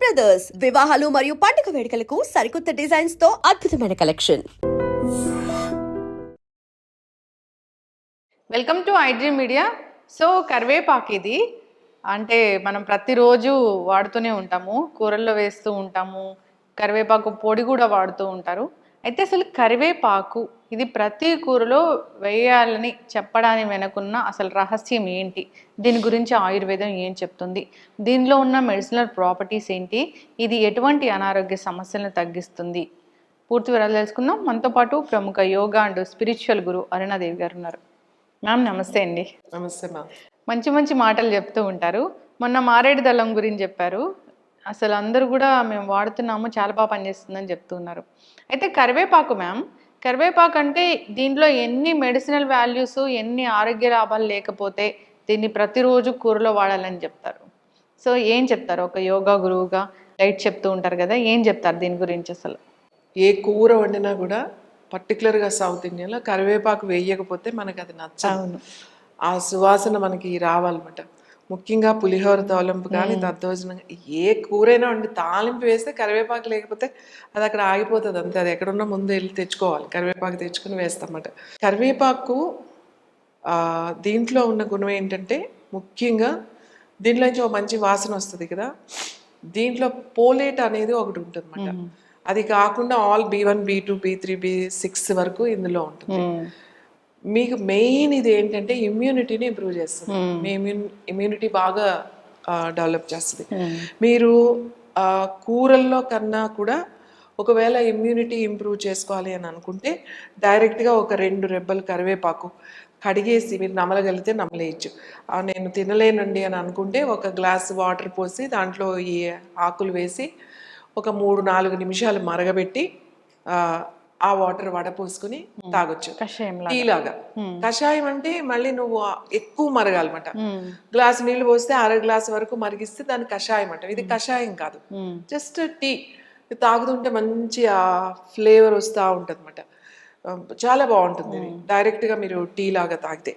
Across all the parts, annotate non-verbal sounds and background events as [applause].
Brothers వివాహాలు మరియు పండుగ వేడుకలకు సరికొత్త డిజైన్స్తో అద్భుతమైన collection welcome to iDream media so కరివేపాకు ఇది అంటే మనం ప్రతిరోజు వాడుతూనే ఉంటాము. కూరల్లో వేస్తూ ఉంటాము. కరివేపాకు పొడి కూడా వాడుతూ ఉంటారు. అయితే అసలు కరివేపాకు ఇది ప్రతి కూరలో వేయాలని చెప్పడానికి వెనకున్న అసలు రహస్యం ఏంటి? దీని గురించి ఆయుర్వేదం ఏం చెప్తుంది? దీనిలో ఉన్న మెడిసినల్ ప్రాపర్టీస్ ఏంటి? ఇది ఎటువంటి అనారోగ్య సమస్యలను తగ్గిస్తుంది? పూర్తి వివరాలు తెలుసుకుందాం. మనతో పాటు ప్రముఖ yoga and spiritual guru Arunadevi గారు ఉన్నారు. మ్యామ్ నమస్తే అండి. నమస్తే మ్యామ్. మంచి మంచి మాటలు చెప్తూ ఉంటారు. మొన్న మారేడు దళం గురించి చెప్పారు. అసలు అందరూ కూడా మేము వాడుతున్నాము చాలా బాగా పనిచేస్తుందని చెప్తున్నారు. అయితే కరివేపాకు మ్యామ్ కరివేపాకు అంటే దీంట్లో ఎన్ని మెడిసినల్ వాల్యూస్ ఎన్ని ఆరోగ్య లాభాలు లేకపోతే దీన్ని ప్రతిరోజు కూరలో వాడాలని చెప్తారు? సో ఏం చెప్తారు? ఒక యోగా గురువుగా డైట్ చెప్తూ ఉంటారు కదా ఏం చెప్తారు దీని గురించి అసలు? ఏ కూర వండినా కూడా పర్టికులర్గా సౌత్ ఇండియన్లో కరివేపాకు వేయకపోతే మనకి అది నచ్చదు. అవును. ఆ సువాసన మనకి రావాలన్నమాట. ముఖ్యంగా పులిహోర తాలింపు కానీ దద్దోజనం ఏ కూరైనా వండి తాలింపు వేస్తే కరివేపాకు లేకపోతే అది అక్కడ ఆగిపోతుంది అంతే. అది ఎక్కడున్నా ముందు వెళ్ళి తెచ్చుకోవాలి. కరివేపాకు తెచ్చుకుని వేస్తామన్నమాట. కరివేపాకు ఆ, దీంట్లో ఉన్న గుణం ఏంటంటే ముఖ్యంగా దీంట్లో నుంచి ఒక మంచి వాసన వస్తుంది కదా. దీంట్లో పోలేట్ అనేది ఒకటి ఉంటుంది అది కాకుండా all B one B two B three B six వరకు ఇందులో ఉంటుంది. మీకు మెయిన్ ఇది ఏంటంటే ఇమ్యూనిటీని ఇంప్రూవ్ చేస్తుంది. మీ ఇమ్యూన్ ఇమ్యూనిటీ బాగా డెవలప్ చేస్తుంది. మీరు ఆ, కూరల్లో కన్నా కూడా ఒకవేళ ఇమ్యూనిటీ ఇంప్రూవ్ చేసుకోవాలి అని అనుకుంటే డైరెక్ట్గా ఒక రెండు రెబ్బలు కరివేపాకు కడిగేసి మీరు నమలగలిగితే నమలేయచ్చు. నేను తినలేనండి అని అనుకుంటే ఒక గ్లాస్ వాటర్ పోసి దాంట్లో ఈ ఆకులు వేసి ఒక మూడు నాలుగు నిమిషాలు మరగబెట్టి ఆ, వాటర్ వడపోసుకుని తాగొచ్చు. కషాయం టీ లాగా కషాయం అంటే మళ్ళీ నువ్వు ఎక్కువ మరగాలన్నమాట. గ్లాస్ నీళ్ళు పోస్తే అర గ్లాస్ వరకు మరిగిస్తే దాన్ని కషాయం అంటాం ఇది కషాయం కాదు. Just tea. తాగుతుంటే మంచి ఆ ఫ్లేవర్ వస్తూ ఉంటుంది అనమాట చాలా బాగుంటుంది ఇది. డైరెక్ట్గా మీరు టీ లాగా తాగితే.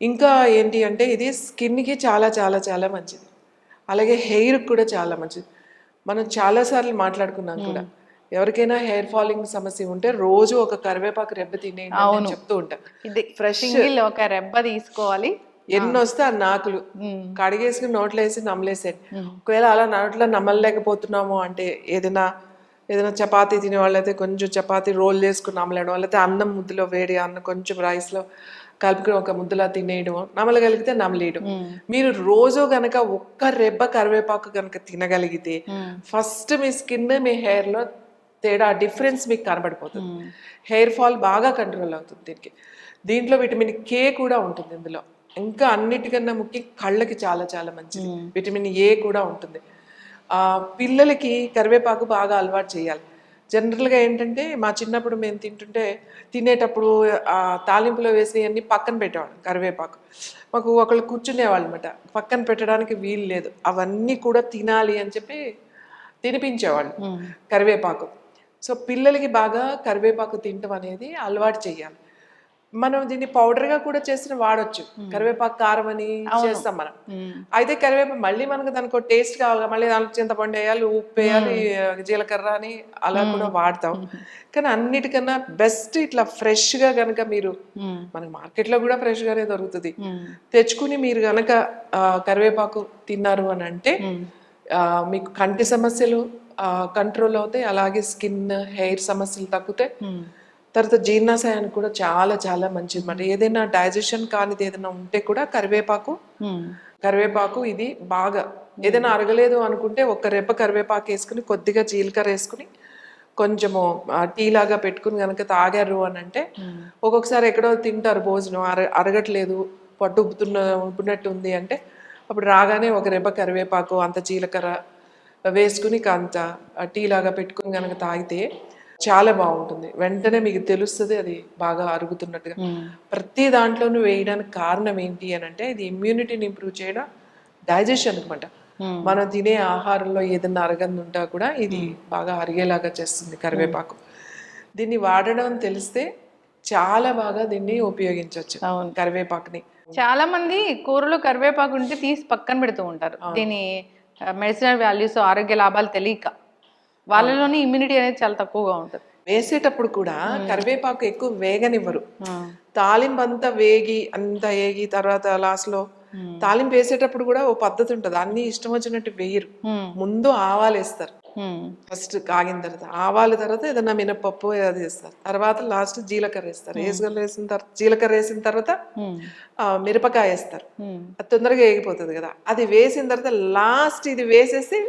ఇంకా ఏంటి అంటే ఇది స్కిన్కి చాలా చాలా చాలా మంచిది. అలాగే హెయిర్కి కూడా చాలా మంచిది. మనం చాలాసార్లు మాట్లాడుకున్నాం కూడా. ఎవరికైనా హెయిర్ ఫాలింగ్ సమస్య ఉంటే రోజు ఒక కరివేపాకు రెబ్బ తినేయండి అని చెప్తూ ఉంటా. ఇది ఫ్రెష్ ఒక రెబ్బ తీసుకోవాలి. ఎన్ని వస్తే ఆ నాకులు కడిగేసుకుని నోట్లో వేసి నమ్మలేసేయండి ఒకవేళ అలా నోట్లో నమ్మలేకపోతున్నాము అంటే ఏదైనా ఏదైనా చపాతీ తినే వాళ్ళైతే కొంచెం చపాతీ రోల్ చేసుకుని నమ్మలేయడం లేకపోతే అన్నం ముద్దలో వేడి అన్నం కొంచెం రైస్లో కలుపుకుని ఒక ముద్దలా తినేయడం నమలగలిగితే నమలేయడం. మీరు రోజు గనక ఒక్క రెబ్బ కరివేపాకు గనక తినగలిగితే ఫస్ట్ మీ స్కిన్ మీ హెయిర్లో తేడా డిఫరెన్స్ మీకు కనబడిపోతుంది. హెయిర్ ఫాల్ బాగా కంట్రోల్ అవుతుంది దీనికి. దీంట్లో విటమిన్ కే కూడా ఉంటుంది ఇందులో. ఇంకా అన్నిటికన్నా ముఖ్యం కళ్ళకి చాలా చాలా మంచిది. విటమిన్ ఏ కూడా ఉంటుంది. ఆ, పిల్లలకి కరివేపాకు బాగా అలవాటు చేయాలి. జనరల్గా ఏంటంటే మా చిన్నప్పుడు మేము తింటుంటే తినేటప్పుడు ఆ తాలింపులో వేసి అన్ని పక్కన పెట్టేవాళ్ళం కరివేపాకు. మాకు ఒకళ్ళు కూర్చునేవాళ్ళు అనమాట పక్కన పెట్టడానికి వీలు లేదు. అవన్నీ కూడా తినాలి అని చెప్పి తినిపించేవాళ్ళు కరివేపాకు. సో పిల్లలకి బాగా కరివేపాకు తినటం అనేది అలవాటు చేయాలి. మనం దీన్ని పౌడర్గా కూడా చేసిన వాడొచ్చు. కరివేపాకు కారం అని చేస్తాం మనం. అయితే కరివేపాకు మళ్ళీ మనకు దానికి టేస్ట్ కావాలి మళ్ళీ దాంట్లో చింతపండు వేయాలి ఉప్పు వేయాలి జీలకర్ర అని అలా కూడా వాడతాం. కానీ అన్నిటికన్నా బెస్ట్ ఇట్లా ఫ్రెష్గా గనక మీరు మనకి మార్కెట్లో కూడా ఫ్రెష్ గానే దొరుకుతుంది. తెచ్చుకుని మీరు గనక కరివేపాకు తిన్నారు అని అంటే మీకు కంటి సమస్యలు కంట్రోల్ అవుతాయి. అలాగే స్కిన్ హెయిర్ సమస్యలు తగ్గుతాయి. తర్వాత జీర్ణాశయానికి కూడా చాలా చాలా మంచిది మరి ఏదైనా డైజెషన్ కానిది ఏదైనా ఉంటే కూడా కరివేపాకు కరివేపాకు ఇది బాగా. ఏదైనా అరగలేదు అనుకుంటే ఒక రెప్ప కరివేపాకు వేసుకుని కొద్దిగా జీలకర్ర వేసుకుని కొంచెము టీ లాగా పెట్టుకుని కనుక తాగారు అని అంటే ఒక్కొక్కసారి ఎక్కడో తింటారు భోజనం. అర అరగట్లేదు పట్టు ఉబ్బుతున్న ఉబ్బినట్టు ఉంది అంటే అప్పుడు రాగానే ఒక రెబ్బ కరివేపాకు అంత జీలకర్ర వేసుకుని అంత టీ లాగా పెట్టుకుని కనుక తాగితే చాలా బాగుంటుంది. వెంటనే మీకు తెలుస్తుంది అది బాగా అరుగుతున్నట్టుగా. ప్రతి దాంట్లోనూ వేయడానికి కారణం ఏంటి అని అంటే ఇది ఇమ్యూనిటీని ఇంప్రూవ్ చేయడం డైజెషన్ అనమాట మనం తినే ఆహారంలో ఏదైనా అరగంది ఉంటా కూడా ఇది బాగా అరిగేలాగా చేస్తుంది కరివేపాకు. దీన్ని వాడడం తెలిస్తే చాలా బాగా దీన్ని ఉపయోగించవచ్చు. కరివేపాకుని. చాలా మంది కూరలో కరివేపాకు ఉంటే తీసి పక్కన పెడుతూ ఉంటారు. దీని మెడిసినల్ వాల్యూస్ ఆరోగ్య లాభాలు తెలియక వాళ్ళలోని ఇమ్యూనిటీ అనేది చాలా తక్కువగా ఉంటుంది. వేసేటప్పుడు కూడా కరివేపాకు ఎక్కువ వేగనివ్వరు. తాలింపు అంతా వేగి అంతా వేగి తర్వాత లాస్ట్లో తాలింపు వేసేటప్పుడు కూడా ఓ పద్ధతి ఉంటుంది. అన్ని ఇష్టం వచ్చినట్టు వేయరు. ముందు ఆవాలు వేస్తారు. ఫస్ట్ కాగిన తర్వాత ఆవాల తర్వాత ఏదైనా మినపప్పు అది వేస్తారు. తర్వాత లాస్ట్ జీలకర్ర వేస్తారు. వేసుకొని వేసిన తర్వాత జీలకర్ర వేసిన తర్వాత మిరపకాయ వేస్తారు. అది తొందరగా వేగిపోతుంది కదా. అది వేసిన తర్వాత లాస్ట్ ఇది వేసేసి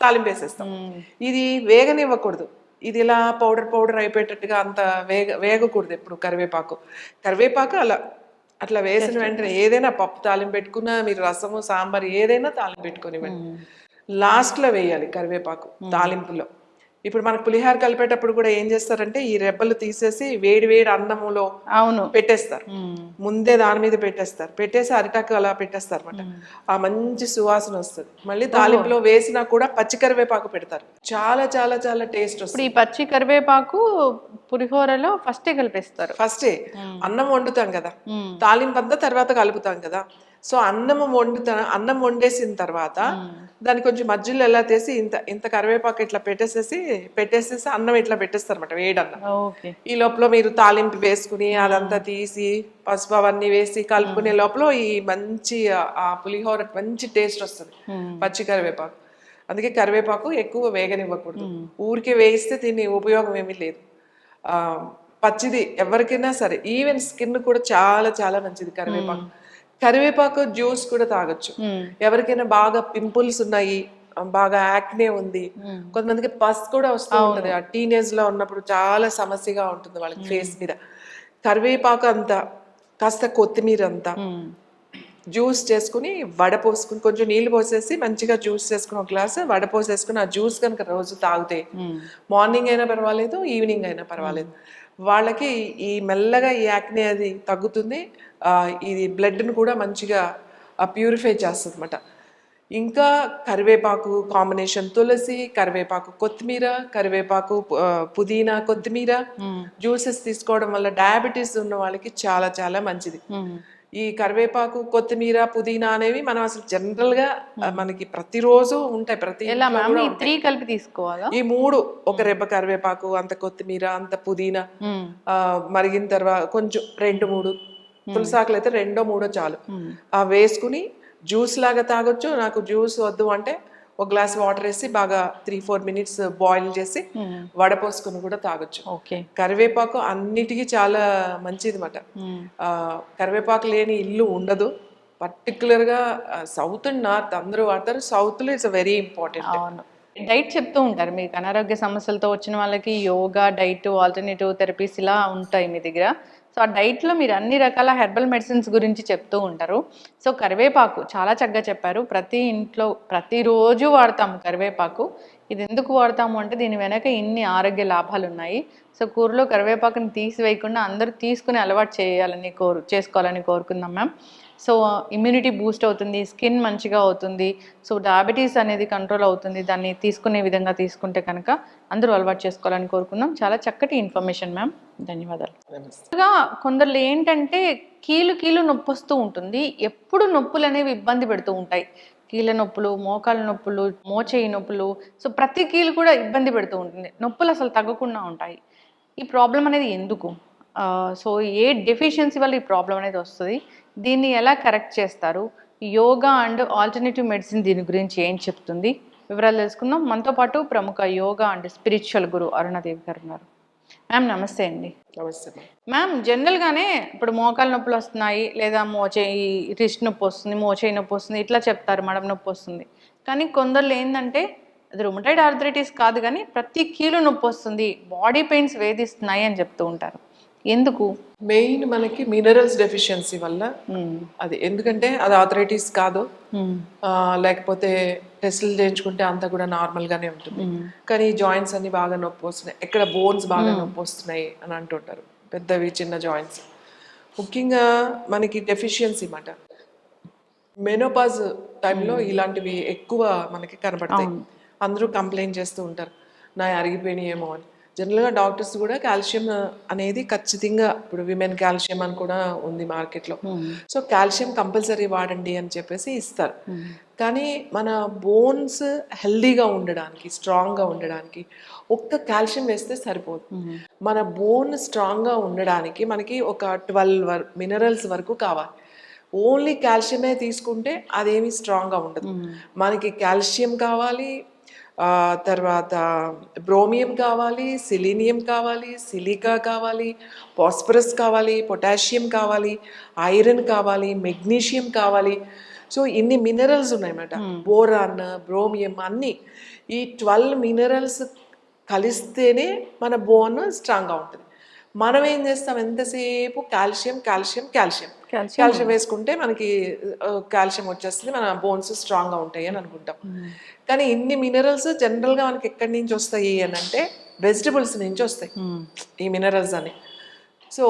తాలింపు వేసేస్తాం. ఇది వేగనివ్వకూడదు. ఇది ఇలా పౌడర్ పౌడర్ అయిపోయేటట్టుగా అంత వేగ వేగకూడదు ఎప్పుడు కరివేపాకు. కరివేపాకు అలా అట్లా వేసిన వెంటనే ఏదైనా పప్పు తాలింపు పెట్టుకున్నా మీరు రసము సాంబార్ ఏదైనా తాలింపు పెట్టుకొని లాస్ట్లో వేయాలి కరివేపాకు తాలింపులో. ఇప్పుడు మనకు పులిహార కలిపేటప్పుడు కూడా ఏం చేస్తారంటే ఈ రెబ్బలు తీసేసి వేడి వేడి అన్నములో అవును. పెట్టేస్తారు. ముందే దాని మీద పెట్టేస్తారు. పెట్టేసి అరిటాకు అలా పెట్టేస్తారు అనమాట ఆ మంచి సువాసన వస్తుంది. మళ్ళీ తాలింపులో వేసినా కూడా పచ్చి కరివేపాకు పెడతారు. చాలా చాలా చాలా టేస్ట్ వస్తుంది ఈ పచ్చి కరివేపాకు పులిహోరలో ఫస్టే కలిపేస్తారు. ఫస్టే. అన్నం వండుతాం కదా. తాలింపు అంతా తర్వాత కలుపుతాం కదా. సో అన్నం వండుతా అన్నం వండేసిన తర్వాత దాన్ని కొంచెం మధ్యలో ఎలా తీసి ఇంత ఇంత కరివేపాకు ఇట్లా పెట్టేసేసి పెట్టేసేసి అన్నం ఇట్లా పెట్టేస్తారు అనమాట వేడన్నం ఈ లోపల మీరు తాలింపు వేసుకుని అదంతా తీసి పసుపు అవన్నీ వేసి కలుపుకునే లోపల ఈ మంచి ఆ- పులిహోర మంచి టేస్ట్ వస్తుంది పచ్చి కరివేపాకు. అందుకే కరివేపాకు ఎక్కువ వేగనివ్వకూడదు. ఊరికే వేయిస్తే దీని ఉపయోగం ఏమీ లేదు. ఆ పచ్చిది ఎవరికైనా సరే ఈవెన్ స్కిన్ కూడా చాలా చాలా మంచిది కరివేపాకు. కరివేపాకు జ్యూస్ కూడా తాగొచ్చు. ఎవరికైనా బాగా పింపుల్స్ ఉన్నాయి బాగా యాక్నే ఉంది. కొంతమందికి పస్ కూడా వస్తూ ఉంటది. ఆ టీనేజ్లో ఉన్నప్పుడు చాలా సమస్యగా ఉంటుంది వాళ్ళకి ఫేస్ మీద. కరివేపాకు అంతా కాస్త కొత్తిమీర అంతా జ్యూస్ చేసుకుని వడ పోసుకుని కొంచెం నీళ్ళు పోసేసి మంచిగా జ్యూస్ చేసుకుని ఒక గ్లాస్ వడ పోసేసుకుని ఆ జ్యూస్ కనుక రోజు తాగితే మార్నింగ్ అయినా పర్వాలేదు ఈవినింగ్ అయినా పర్వాలేదు. వాళ్ళకి ఈ మెల్లగా ఈ యాక్నే అది తగ్గుతుంది. ఇది బ్లడ్ని కూడా మంచిగా ప్యూరిఫై చేస్తుంది అనమాట ఇంకా కరివేపాకు కాంబినేషన్ తులసి కరివేపాకు కొత్తిమీర కరివేపాకు పుదీనా కొత్తిమీర జ్యూసెస్ తీసుకోవడం వల్ల డయాబెటీస్ ఉన్న వాళ్ళకి చాలా చాలా మంచిది. ఈ కరివేపాకు కొత్తిమీర పుదీనా అనేవి మనం అసలు జనరల్గా మనకి ప్రతిరోజు ఉంటాయి ప్రతి త్రీ కలిపి తీసుకోవాలా? ఈ మూడు ఒక రెబ్బ కరివేపాకు అంత కొత్తిమీర అంత పుదీనా మరిగిన తర్వాత కొంచెం రెండు మూడు తులసాకులు అయితే రెండో మూడో చాలు. ఆ వేసుకుని జ్యూస్ లాగా తాగొచ్చు. నాకు జ్యూస్ వద్దు అంటే ఒక గ్లాస్ వాటర్ వేసి బాగా త్రీ ఫోర్ మినిట్స్ బాయిల్ చేసి వడపోసుకుని కూడా తాగొచ్చు. ఓకే. కరివేపాకు అన్నిటికీ చాలా మంచిది మాట కరివేపాకు లేని ఇల్లు ఉండదు. పర్టికులర్గా సౌత్ అండ్ నార్త్ అందరూ వాడతారు. సౌత్లో ఇట్స్ వెరీ ఇంపార్టెంట్. డైట్ చెప్తూ ఉంటారు. మీకు అనారోగ్య సమస్యలతో వచ్చిన వాళ్ళకి యోగా డైట్ ఆల్టర్నేటివ్ థెరపీస్ ఇలా ఉంటాయి మీ దగ్గర. సో ఆ డైట్లో మీరు అన్ని రకాల హెర్బల్ మెడిసిన్స్ గురించి చెప్తూ ఉంటారు. సో కరివేపాకు చాలా చక్కగా చెప్పారు. ప్రతి ఇంట్లో ప్రతిరోజు వాడతాము కరివేపాకు. ఇది ఎందుకు వాడతాము అంటే దీని వెనక ఇన్ని ఆరోగ్య లాభాలు ఉన్నాయి. సో కూరలో కరివేపాకుని తీసివేయకుండా అందరూ తీసుకుని అలవాటు చేయాలని కోరు చేసుకోవాలని కోరుకుందాం మ్యామ్. సో ఇమ్యూనిటీ బూస్ట్ అవుతుంది స్కిన్ మంచిగా అవుతుంది. సో డయాబెటీస్ అనేది కంట్రోల్ అవుతుంది. దాన్ని తీసుకునే విధంగా తీసుకుంటే కనుక అందరూ అలవాటు చేసుకోవాలని కోరుకుందాం చాలా చక్కటి ఇన్ఫర్మేషన్ మ్యామ్ ధన్యవాదాలు. కొందరు ఏంటంటే కీలు కీలు నొప్పి వస్తూ ఉంటుంది. ఎప్పుడు నొప్పులు అనేవి ఇబ్బంది పెడుతూ ఉంటాయి. కీళ్ళ నొప్పులు మోకాళ్ళ నొప్పులు మోచేయి నొప్పులు. సో ప్రతి కీలు కూడా ఇబ్బంది పెడుతూ ఉంటుంది. నొప్పులు అసలు తగ్గకుండా ఉంటాయి. ఈ ప్రాబ్లం అనేది ఎందుకు? సో ఏ డెఫిషియన్సీ వల్ల ఈ ప్రాబ్లం అనేది వస్తుంది? దీన్ని ఎలా కరెక్ట్ చేస్తారు? యోగా అండ్ ఆల్టర్నేటివ్ మెడిసిన్ దీని గురించి ఏం చెప్తుంది? వివరాలు తెలుసుకుందాం. మనతో పాటు ప్రముఖ yoga and spiritual guru Arunadevi గారు ఉన్నారు. మ్యామ్ నమస్తే అండి. నమస్తే. మ్యామ్. జనరల్గానే ఇప్పుడు మోకాలు నొప్పులు వస్తున్నాయి లేదా మోచేయి రిస్ట్ నొప్పి వస్తుంది మోచేయి నొప్పి వస్తుంది ఇట్లా చెప్తారు మడం నొప్పి వస్తుంది. కానీ కొందరు ఏంటంటే అది రుమటైడ్ ఆర్థరైటిస్ కాదు కానీ ప్రతి కీలు నొప్పి వస్తుంది బాడీ పెయిన్స్ వేధిస్తున్నాయి అని చెప్తూ ఉంటారు. ఎందుకు? మెయిన్ మనకి మినరల్స్ డెఫిషియన్సీ వల్ల. అది. ఎందుకంటే అది ఆథరైటిస్ కాదు. లేకపోతే టెస్టులు చేయించుకుంటే అంతా కూడా నార్మల్ గానే ఉంటుంది కానీ జాయింట్స్ అన్ని బాగా నొప్పి వస్తున్నాయి. ఎక్కడ బోన్స్ బాగా నొప్పి వస్తున్నాయి అని అంటుంటారు. పెద్దవి చిన్న జాయింట్స్. ముఖ్యంగా మనకి డెఫిషియన్సీ మాట. మెనోపాజ్ టైంలో ఇలాంటివి ఎక్కువ మనకి కనబడతాయి. అందరూ కంప్లైంట్ చేస్తూ ఉంటారు. నా అరిగిపోయినాయేమో అని. జనరల్గా డాక్టర్స్ కూడా కాల్షియం అనేది ఖచ్చితంగా ఇప్పుడు విమెన్ కాల్షియం అని కూడా ఉంది మార్కెట్లో. సో కాల్షియం కంపల్సరీ వాడండి అని చెప్పేసి ఇస్తారు. కానీ మన బోన్స్ హెల్దీగా ఉండడానికి స్ట్రాంగ్గా ఉండడానికి ఒక్క కాల్షియం వేస్తే సరిపోదు. మన బోన్ స్ట్రాంగ్గా ఉండడానికి మనకి ఒక ట్వెల్వ్ వర్ మినరల్స్ వరకు కావాలి. ఓన్లీ కాల్షియమే తీసుకుంటే అదేమి స్ట్రాంగ్గా ఉండదు. మనకి కాల్షియం కావాలి తర్వాత బ్రోమియం కావాలి సిలీనియం కావాలి సిలికా కావాలి పాస్పరస్ కావాలి పొటాషియం కావాలి ఐరన్ కావాలి మెగ్నీషియం కావాలి. సో ఇన్ని మినరల్స్ ఉన్నాయన్నమాట. బోరాన్ బ్రోమియం అన్నీ. ఈ ట్వెల్వ్ మినరల్స్ కలిస్తేనే మన బోన్ స్ట్రాంగ్గా ఉంటుంది. మనం ఏం చేస్తాం? ఎంతసేపు కాల్షియం కాల్షియం కాల్షియం. కాల్షియం. వేసుకుంటే మనకి కాల్షియం వచ్చేస్తుంది. మన బోన్స్ స్ట్రాంగ్గా ఉంటాయి అని అనుకుంటాం. కానీ ఇన్ని మినరల్స్ జనరల్గా మనకి ఎక్కడి నుంచి వస్తాయి అని అంటే వెజిటబుల్స్ నుంచి వస్తాయి. ఈ మినరల్స్ అని. సో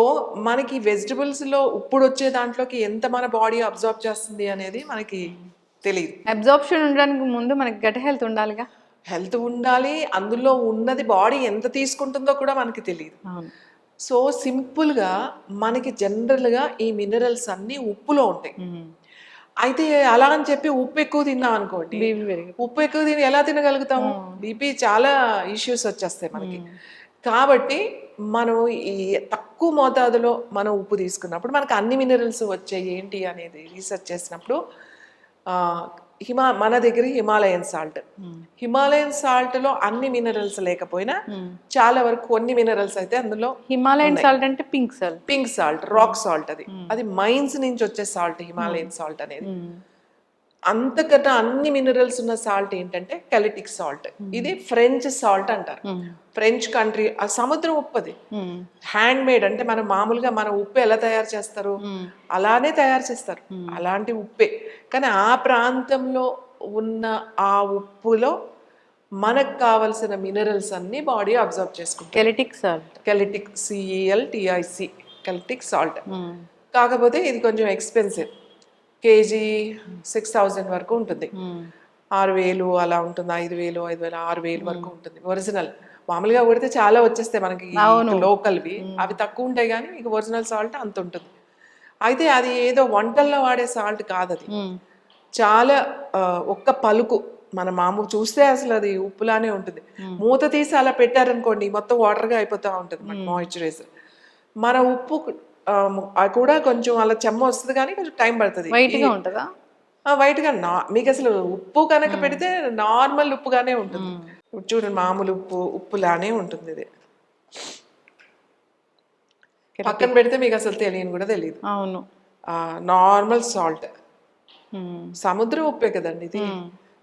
మనకి వెజిటబుల్స్లో ఇప్పుడు వచ్చే దాంట్లోకి ఎంత మన బాడీ అబ్జర్వ్ చేస్తుంది అనేది మనకి తెలియదు అబ్జార్ప్షన్ ఉండడానికి ముందు మనకి గట్ హెల్త్ ఉండాలిగా? హెల్త్ ఉండాలి అందులో ఉన్నది బాడీ ఎంత తీసుకుంటుందో కూడా మనకి తెలియదు సో సింపుల్గా మనకి జనరల్గా ఈ మినరల్స్ అన్నీ ఉప్పులో ఉంటాయి. అయితే అలా అని చెప్పి ఉప్పు ఎక్కువ తిన్నాం అనుకోండి. ఉప్పు ఎక్కువ తిని ఎలా తినగలుగుతాము? బీపీ చాలా ఇష్యూస్ వచ్చేస్తాయి మనకి. కాబట్టి మనం ఈ తక్కువ మోతాదులో మనం ఉప్పు తీసుకున్నప్పుడు మనకు అన్ని మినరల్స్ వచ్చాయి ఏంటి అనేది రీసెర్చ్ చేసినప్పుడు హిమా మన దగ్గర హిమాలయన్ సాల్ట్. హిమాలయన్ సాల్ట్లో అన్ని మినరల్స్ లేకపోయినా చాలా వరకు కొన్ని మినరల్స్ అయితే అందులో హిమాలయన్ సాల్ట్ అంటే pink salt pink salt rock salt అది. అది మైన్స్ నుంచి వచ్చే సాల్ట్ హిమాలయన్ సాల్ట్ అనేది. అంతకన్నా అన్ని మినరల్స్ ఉన్న సాల్ట్ ఏంటంటే కెలిటిక్ సాల్ట్ ఇది ఫ్రెంచ్ సాల్ట్ అంటారు. ఫ్రెంచ్ కంట్రీ ఆ సముద్రం ఉప్పు అది హ్యాండ్ మేడ్ అంటే మనం మామూలుగా మన ఉప్పు ఎలా తయారు చేస్తారు? అలానే తయారు చేస్తారు. అలాంటి ఉప్పే. కానీ ఆ ప్రాంతంలో ఉన్న ఆ ఉప్పులో మనకు కావలసిన మినరల్స్ అన్ని బాడీ అబ్జర్వ్ చేసుకుంటాం Celtic salt Celtic CEL TIC Celtic salt కాకపోతే ఇది కొంచెం ఎక్స్పెన్సివ్ కేజీ సిక్స్ థౌజండ్ వరకు ఉంటుంది. ఆరు వేలు అలా ఉంటుంది ఐదు వేలు ఐదు వేలు ఆరు వేలు వరకు ఉంటుంది. ఒరిజినల్ మామూలుగా కొడితే చాలా వచ్చేస్తాయి మనకి లోకల్వి అవి తక్కువ ఉంటాయి కానీ మీకు ఒరిజినల్ సాల్ట్ అంత ఉంటుంది. అయితే అది ఏదో వంటల్లో వాడే సాల్ట్ కాదు అది చాలా ఒక్క పలుకు. మన మామూలు చూస్తే అసలు అది ఉప్పులానే ఉంటుంది. మూత తీసి అలా పెట్టారనుకోండి మొత్తం వాటర్గా అయిపోతూ ఉంటుంది. మన మాయిశ్చరైజర్ మన ఉప్పు అది కూడా కొంచెం అలా చెమ్మ వస్తుంది కానీ కొంచెం టైం పడుతుంది. వైట్గా ఉంటుందా? ఆ, వైట్గా నా మీకు అసలు ఉప్పు కనుక పెడితే నార్మల్ ఉప్పుగానే ఉంటుంది. ఇప్పుడు చూడండి మామూలు ఉప్పు ఉప్పులానే ఉంటుంది ఇది. పక్కన పెడితే మీకు అసలు తెలియని కూడా తెలియదు అవును. నార్మల్ సాల్ట్ మ్మ్. సముద్రం ఉప్పే కదండి ఇది.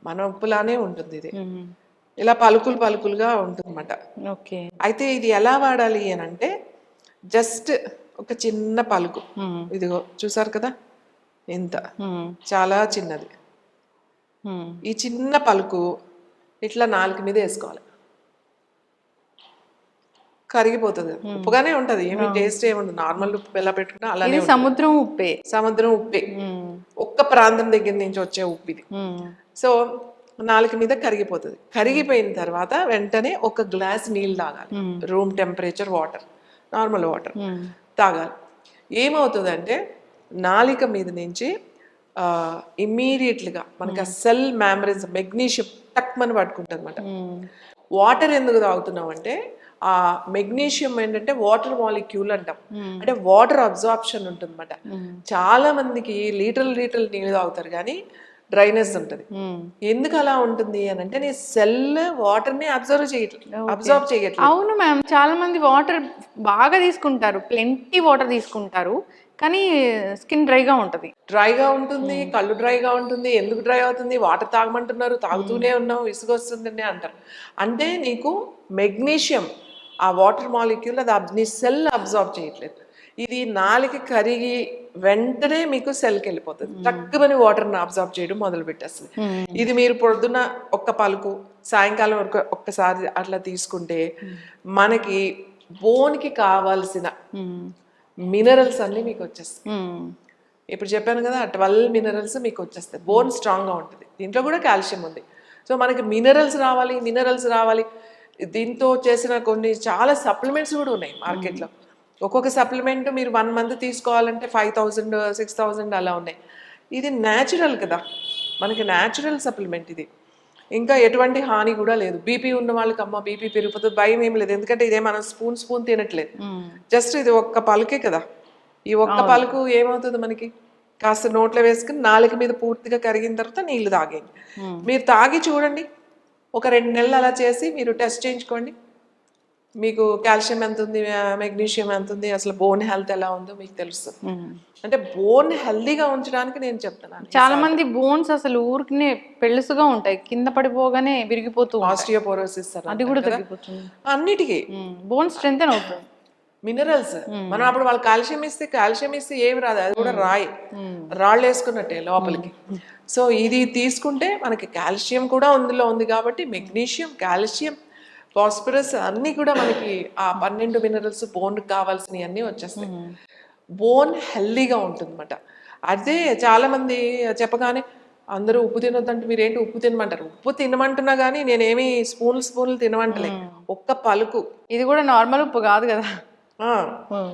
మన ఉప్పులానే ఉంటుంది ఇది. ఇలా పలుకులు పలుకులుగా ఉంటుందన్నమాట. ఓకే అయితే ఇది ఎలా వాడాలి అని అంటే జస్ట్ ఒక చిన్న పలుకు. ఇదిగో చూసారు కదా? ఇంత. చాలా చిన్నది. ఈ చిన్న పలుకు ఇట్లా నాలుగు మీద వేసుకోవాలి. కరిగిపోతుంది. ఉప్పుగానే ఉంటది. ఏమి టేస్ట్ ఏముండదు. నార్మల్ ఉప్పు ఎలా పెట్టుకున్నా అలానే. సముద్రం ఉప్పే. సముద్రం ఉప్పే. ఒక్క ప్రాంతం దగ్గర నుంచి వచ్చే ఉప్పు ఇది. సో నాలుగు మీద కరిగిపోతుంది. కరిగిపోయిన తర్వాత వెంటనే ఒక గ్లాస్ నీళ్ళు తాగాలి. Room temperature water. Normal water. తాగాలి. ఏమవుతుందంటే నాలిక మీద నుంచి ఇమ్మీడియట్లీగా మనకి ఆ సెల్ మ్యామరీస్ మెగ్నీషియం టక్మని పట్టుకుంటుంది అనమాట. వాటర్ ఎందుకు తాగుతున్నాం అంటే ఆ మెగ్నీషియం ఏంటంటే వాటర్ మాలిక్యూల్ అంటాం. అంటే వాటర్ అబ్జార్ప్షన్ ఉంటుంది అనమాట చాలా మందికి లీటర్లు లీటర్లు నీళ్ళు తాగుతారు కానీ డ్రైనెస్ ఉంటుంది. ఎందుకు అలా ఉంటుంది అని అంటే నీ సెల్ వాటర్ని అబ్జర్వ్ చేయట్లేదు అబ్జర్వ్ చేయట్లేదు అవును మ్యామ్ చాలా మంది వాటర్ బాగా తీసుకుంటారు ప్లెంటీ వాటర్ తీసుకుంటారు కానీ స్కిన్ డ్రైగా ఉంటది. డ్రైగా ఉంటుంది కళ్ళు డ్రైగా ఉంటుంది ఎందుకు డ్రై అవుతుంది వాటర్ తాగమంటున్నారు తాగుతూనే ఉన్నావు విసుగొస్తుందని అంటారు. అంటే నీకు మెగ్నీషియం ఆ వాటర్ మాలిక్యూల్ అది నీ సెల్ అబ్జర్వ్ చేయట్లేదు. ఇది నాలుగు కరిగి వెంటనే మీకు సెల్కి వెళ్ళిపోతుంది. తక్కువని వాటర్ని అబ్జర్వ్ చేయడం మొదలు పెట్టేస్తుంది. ఇది మీరు పొద్దున్న ఒక్క పలుకు సాయంకాలం వరకు ఒక్కసారి అట్లా తీసుకుంటే మనకి బోన్కి కావాల్సిన. మినరల్స్ అన్నీ మీకు వచ్చేస్తాయి. ఇప్పుడు చెప్పాను కదా ట్వెల్వ్ మినరల్స్ మీకు వచ్చేస్తాయి. బోన్ స్ట్రాంగ్గా ఉంటుంది. దీంట్లో కూడా కాల్షియం ఉంది. సో మనకి మినరల్స్ రావాలి మినరల్స్ రావాలి. దీంతో చేసిన కొన్ని చాలా సప్లిమెంట్స్ కూడా ఉన్నాయి మార్కెట్లో ఒక్కొక్క సప్లిమెంట్ మీరు వన్ మంత్ తీసుకోవాలంటే ఫైవ్ థౌజండ్ సిక్స్ థౌజండ్ అలా ఉన్నాయి. ఇది న్యాచురల్ కదా. మనకి న్యాచురల్ సప్లిమెంట్ ఇది. ఇంకా ఎటువంటి హాని కూడా లేదు. బీపీ ఉన్న వాళ్ళకి అమ్మ బీపీ పెరిగిపోతుంది భయం ఏం లేదు. ఎందుకంటే ఇదే మనం స్పూన్ స్పూన్ తినట్లేదు. జస్ట్ ఇది ఒక్క పలుకే కదా. ఈ ఒక్క పలుకు ఏమవుతుంది మనకి? కాస్త నోట్లో వేసుకుని నాలుక మీద పూర్తిగా కరిగిన తర్వాత నీళ్ళు తాగేయండి. మీరు తాగి చూడండి. ఒక రెండు నెలలు అలా చేసి మీరు టెస్ట్ చేయించుకోండి. మీకు కాల్షియం ఎంత ఉంది మెగ్నీషియం ఎంత ఉంది అసలు బోన్ హెల్త్ ఎలా ఉందో మీకు తెలుస్తుంది అంటే బోన్ హెల్దీగా ఉంచడానికి నేను చెప్తున్నాను చాలా మంది బోన్స్ అసలు ఊరికినే పెళ్ళుసుగా ఉంటాయి కింద పడిపోగానే విరిగిపోతూ ఉంటాయి. ఆస్టియోపోరోసిస్ అది కూడా తగ్గిపోతుంది. అన్నిటికీ. బోన్ స్ట్రెంత్ అవుతుంది. మినరల్స్ మనం అప్పుడు వాళ్ళు కాల్షియం ఇస్తే కాల్షియం ఇస్తే ఏమి రాదు అది కూడా రాయి. రాళ్ళు వేసుకున్నట్టే లోపలికి. సో ఇది తీసుకుంటే మనకి కాల్షియం కూడా అందులో ఉంది కాబట్టి మెగ్నీషియం కాల్షియం ఫాస్ఫరస్ అన్నీ కూడా మనకి ఆ పన్నెండు మినరల్స్ బోన్ కావాల్సినవి అన్నీ వచ్చేస్తాయి బోన్ హెల్దీగా ఉంటుందన్నమాట. అదే చాలా మంది చెప్పగానే అందరూ ఉప్పు తినొద్దంటే మీరు ఏంటి ఉప్పు తినమంటారు? ఉప్పు తినమంటున్నా కానీ నేనేమి స్పూన్లు స్పూన్లు తినమంటలే. ఒక్క పలుకు. ఇది కూడా నార్మల్ ఉప్పు కాదు కదా.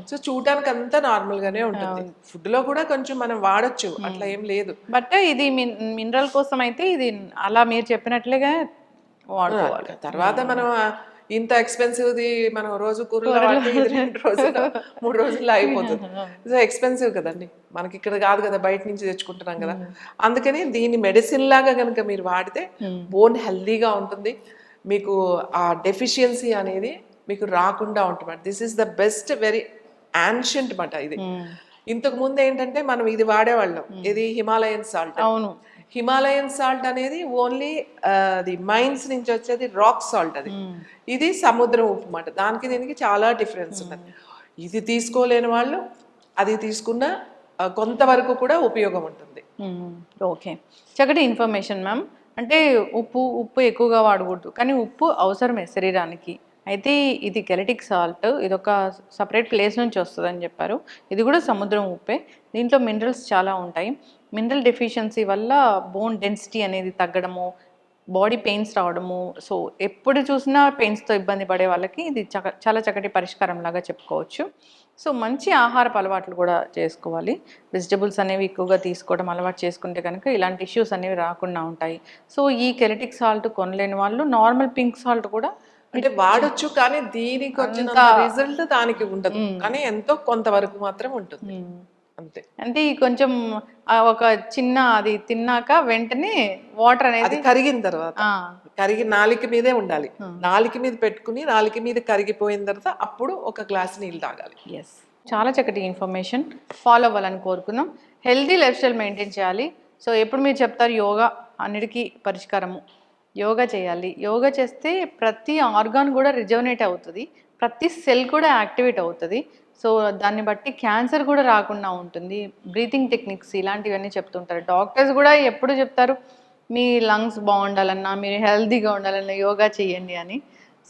సో చూడటానికి అంతా నార్మల్ గానే ఉంటుంది. ఫుడ్లో కూడా కొంచెం మనం వాడొచ్చు. అట్లా ఏం లేదు. బట్ ఇది మినరల్ కోసం అయితే ఇది అలా మీరు చెప్పినట్లుగా వాడుకోవాలి. తర్వాత మనం ఇంత ఎక్స్పెన్సివ్ ది మనం రోజు కూరలో [laughs] రెండు రోజులు మూడు రోజుల్లో అయిపోతుంది. [laughs] సో ఎక్స్పెన్సివ్ కదండి. మనకి ఇక్కడ కాదు కదా బయట నుంచి తెచ్చుకుంటున్నాం కదా. అందుకని దీన్ని మెడిసిన్ లాగా కనుక మీరు వాడితే బోన్ హెల్దీగా ఉంటుంది. మీకు ఆ డెఫిషియన్సీ అనేది మీకు రాకుండా ఉంటుంది. This is the best very ancient మాట ఇది. ఇంతకు ముందు ఏంటంటే మనం ఇది వాడేవాళ్ళం. ఇది హిమాలయన్ సాల్ట్. అవును. హిమాలయన్ సాల్ట్ అనేది ఓన్లీ అది మైన్స్ నుంచి వచ్చేది రాక్ సాల్ట్ అది. ఇది సముద్రం ఉప్పు మాట దానికి దీనికి చాలా డిఫరెన్స్ ఉన్నది ఇది తీసుకోలేని వాళ్ళు అది తీసుకున్న కొంతవరకు కూడా ఉపయోగం ఉంటుంది. ఓకే చక్కటి ఇన్ఫర్మేషన్ మ్యామ్ అంటే ఉప్పు ఉప్పు ఎక్కువగా వాడకూడదు. కానీ ఉప్పు అవసరమే శరీరానికి. అయితే ఇది కెలటిక్ సాల్ట్ ఇది ఒక సపరేట్ ప్లేస్ నుంచి వస్తుందని చెప్పారు. ఇది కూడా సముద్రం ఉప్పే. దీంట్లో మినరల్స్ చాలా ఉంటాయి. మినరల్ డెఫిషియన్సీ వల్ల బోన్ డెన్సిటీ అనేది తగ్గడము బాడీ పెయిన్స్ రావడము. సో ఎప్పుడు చూసినా పెయిన్స్తో ఇబ్బంది పడే వాళ్ళకి ఇది చక చాలా చక్కటి పరిష్కారం లాగా చెప్పుకోవచ్చు. సో మంచి ఆహారపు అలవాట్లు కూడా చేసుకోవాలి. వెజిటబుల్స్ అనేవి ఎక్కువగా తీసుకోవడం అలవాటు చేసుకుంటే కనుక ఇలాంటి ఇష్యూస్ అనేవి రాకుండా ఉంటాయి. సో ఈ కెలటిక్ సాల్ట్ కొనలేని వాళ్ళు నార్మల్ పింక్ సాల్ట్ కూడా అంటే వాడొచ్చు కానీ దీనికి వచ్చిన రిజల్ట్ దానికి ఉండదు. కానీ ఎంతో కొంతవరకు మాత్రం ఉంటుంది. అంతే. అంటే ఈ కొంచెం ఒక చిన్న అది తిన్నాక వెంటనే వాటర్ అనేది కరిగిన తర్వాత కరిగి నాలిక మీదే ఉండాలి. నాలిక మీద పెట్టుకుని నాలిక మీద కరిగిపోయిన తర్వాత అప్పుడు ఒక గ్లాస్ నీళ్ళు తాగాలి. ఎస్ చాలా చక్కటి ఇన్ఫర్మేషన్. ఫాలో అవ్వాలని కోరుకుందాం హెల్తీ లైఫ్ స్టైల్ మెయింటైన్ చేయాలి. సో ఎప్పుడు మీరు చెప్తారు యోగా అన్నిటికీ పరిష్కారము. యోగా చేయాలి. యోగా చేస్తే ప్రతి ఆర్గాన్ కూడా రిజర్వనేట్ అవుతుంది. ప్రతి సెల్ కూడా యాక్టివేట్ అవుతుంది. సో దాన్ని బట్టి క్యాన్సర్ కూడా రాకుండా ఉంటుంది బ్రీతింగ్ టెక్నిక్స్ ఇలాంటివన్నీ చెప్తుంటారు డాక్టర్స్ కూడా ఎప్పుడు చెప్తారు మీ లంగ్స్ బాగుండాలన్నా మీరు హెల్తీగా ఉండాలన్నా యోగా చేయండి అని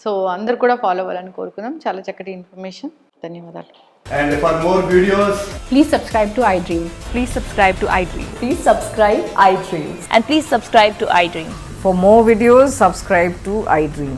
సో అందరు కూడా ఫాలో అవ్వాలని కోరుకుందాం చాలా చక్కటి ఇన్ఫర్మేషన్ ధన్యవాదాలు And for more videos, Please subscribe to iDream. Please subscribe to iDream. Please subscribe iDreams. And please subscribe to iDream. For more videos, subscribe to iDream.